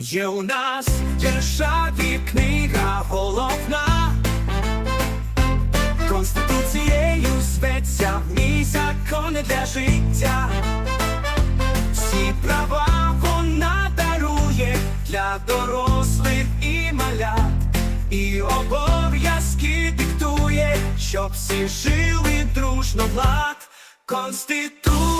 Є у нас в державі книга головна, Конституцією зветься мій закон для життя. Всі права вона дарує для дорослих і малят, і обов'язки диктує, щоб всі жили дружно в лад. Конституція,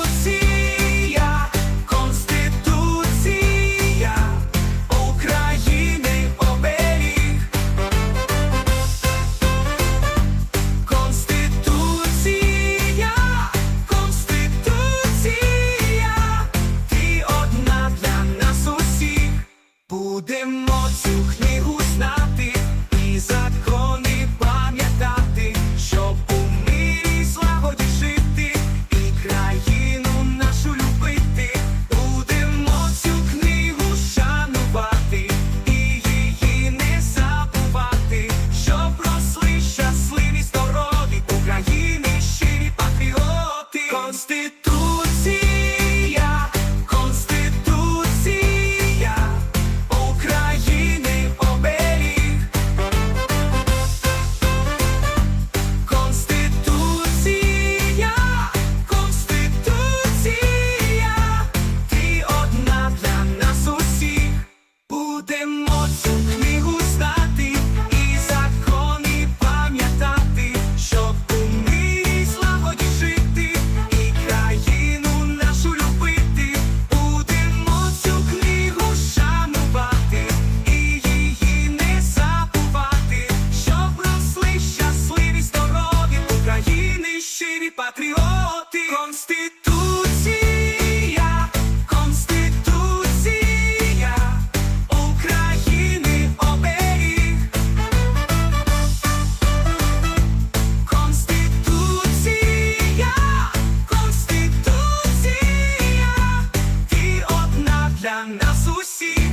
Конституція, Конституція України оберіг. Конституція, Конституція, ти одна для нас усіх. Будемо цю патріоти. Конституція, Конституція України оберіг. Конституція, Конституція, ти одна для нас усіх.